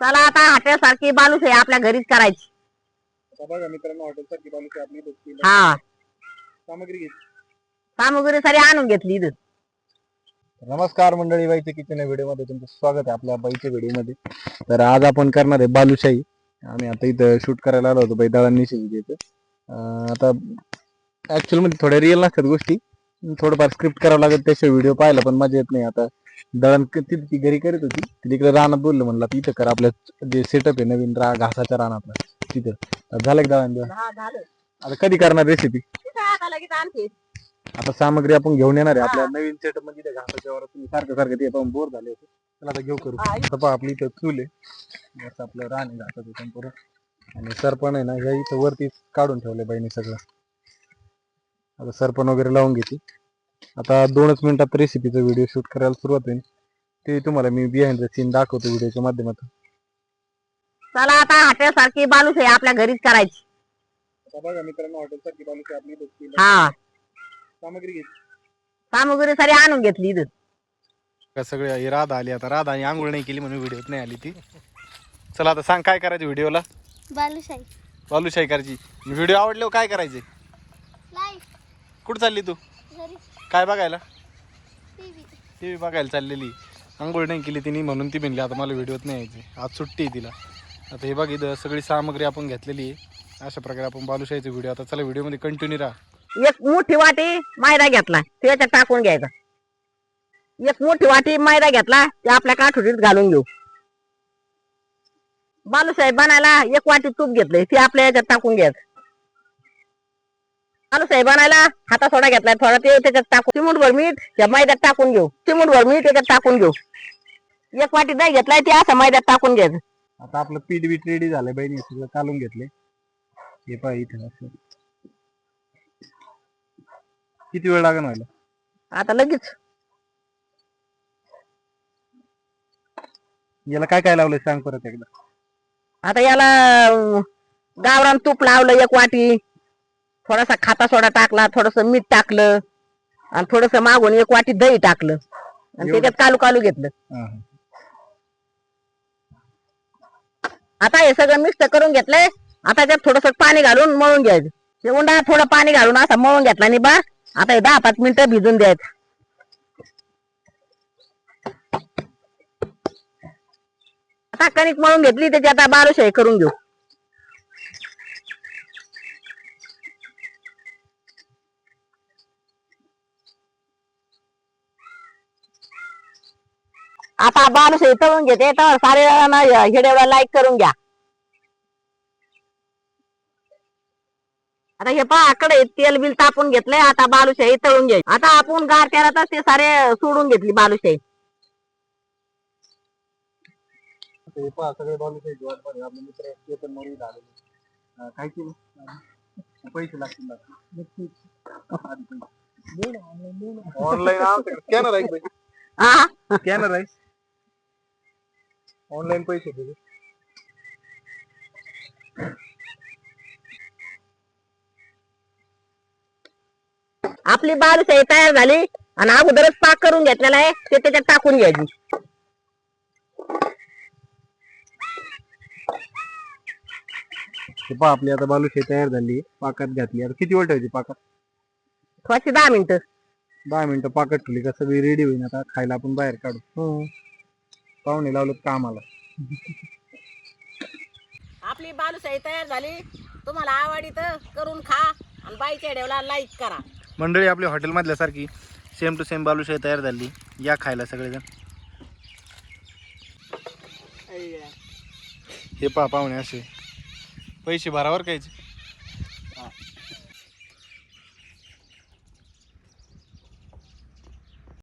चला आता हॉटेलसारखी बालूशाही आपल्या घरीच करायची. आता बघा मित्रांनो हॉटेल सारखी बालूची आपली बसली हा. सामग्री घेतली. सामुग्री सारी आणून घेतली इथं. नमस्कार मंडळी बाईच्या किचन व्हिडिओमध्ये तुमचं स्वागत आहे आपल्या बाईच्या व्हिडिओमध्ये तर आज आपण करणार आहे बालुशाही. आम्ही आता इथं शूट करायला आलो होतो बाई दळण निशिंग आता ऍक्च्युअलमध्ये थोड्या रिअल नसतात गोष्टी. थोडंफार स्क्रिप्ट करावं लागत त्याशिवाय व्हिडिओ पाहायला पण मजा येत नाही. आता दळण क- तिथं ती घरी करत होती. ती तिकडे रानात बोललो म्हणलं आता इथं कर आपल्या जे सेटअप आहे नवीन रा घासाच्या रानातला तिथं. आता झालं का दळण बिळण? आता कधी करणार रेसिपी आता सामग्री आपण घेऊन येणार आहे. आपल्या नवीन सेटअपमध्ये इथे घासाच्या वर तुम्ही सारखं सारखं ते पाहून बोर झाले होते. चला आता घेऊ करू. आता पहा आपली इथं चूल आहे. आपलं रान आहे घासाचं संपूर्ण आणि सरपण आहे ना ह्या इथं वरती काढून ठेवले बाईने सगळं. आता सरपण वगैरे लावून घेते. आता दोनच मिनिटात रेसिपीचा व्हिडिओ शूट करायला सुरुवात होईल. ते तुम्हाला मी बिहाइंड द सीन दाखवतो व्हिडिओच्या माध्यमातून. चला आता हॉटेलसारखी बालूशाही आपल्या घरीच करायची. बघा मित्रांनो हॉटेल सारखी बालूची आपली हा. सामग्री घेतली सामुग्री सारी आणून घेतली इथं. का सगळे ही राधा आली आता. राधा आणि आंघोळ नाही केली म्हणून व्हिडिओत नाही आली ती. चला आता सांग काय करायचं व्हिडिओला बालूशाही. बालूशाही करायची. व्हिडिओ आवडल्यावर काय करायचे? लाईव्ह कुठं चालली तू? काय बघायला? टीव्ही. टी व्ही बघायला चाललेली. आंघोळ नाही केली तिने म्हणून ती म्हणली आता मला व्हिडिओत नाही यायची आज सुट्टी आहे तिला. आता हे बघ इथं सगळी सामग्री आपण घेतलेली आहे. अशा प्रकारे आपण बालुशाहीचा व्हिडिओ. आता चला व्हिडिओमध्ये कंटिन्यू राहा. एक मोठी वाटी मैदा घेतला त्याच्यात टाकून घ्यायचा. एक मोठी वाटी मैदा घेतला ते आपल्या काठुरीत घालून घेऊ. बालूसाहेब बनायला एक वाटी तूप घेतलंय ते आपल्या याच्यात टाकून घ्यायचं. बालूसाहेब बनायला हाता सोडा घेतलाय. थोडा ते त्याच्यात टाकून चिमूटभर मीठ त्या मैद्यात टाकून घेऊ. चिमूटभर मीठ त्याच्यात टाकून घेऊ. एक वाटी दही घेतलाय ते असं मैद्यात टाकून घ्यायचं आता आपलं पीठ बीठ रेडी झालंय बहिणी सगळं काढून घेतले हे पहा इथं असं. किती वेळ लागेल व्हायला? आता लगेच. याला काय काय लावलंय सांग परत एकदा. आता याला अं, गावरान तूप लावलं एक वाटी. थोडासा खाता सोडा टाकला थोडस मीठ टाकलं आणि थोडस मागून एक वाटी दही टाकलं. आणि? त्याच्यात कालू कालू घेतलं. आता हे सगळं मिक्स करून घेतलंय. आता त्यात थोडस पाणी घालून मळून घ्यायचं. उंडा थोडं पाणी घालून असा मळून घेतला आणि बा. आता हे दहा पाच मिनिटं भिजून द्यायचं. आता कणिक मळून घेतली त्याची आता बालुशाही करून घेऊ. आता बालुशाही तळून घेते तर सारे हिडेवला लाईक करून घ्या. आता हे पहा कडे तेल बिल तापून घेतलंय आता बालुशाही तळून घ्यायची. आता आपण गार तेलातच ते सारे सोडून घेतली बालुशाही हे. काय केलं? पैसे लागतील ऑनलाईन स्कॅनर आहे स्कॅनर आहे. ऑनलाईन पैसे तुझे आपली बालुशाही तयार झाली आणि अगोदरच पाक करून घेतलेला आहे ते त्याच्यात टाकून घ्यायची. हे पहा आपली आता बालुशाही तयार झाली पाकात घातली. आता किती वेळ ठेवायची पाकात? थोडीशी दहा मिनिटं. दहा मिनिटं पाकात ठेवली का सगळी रेडी होईल आता खायला आपण बाहेर काढू. पाहुणे लावलं कामाला. आपली बालुशाही तयार झाली. तुम्हाला आवडी तर करून खा आणि बाईच्या डेवला लाईक करा. मंडळी आपल्या हॉटेलमधल्या सारखी सेम टू सेम बालुशाही तयार झाली. या खायला सगळेजण. हे पहा पाहुणे असे. पैसे भरावर कायचे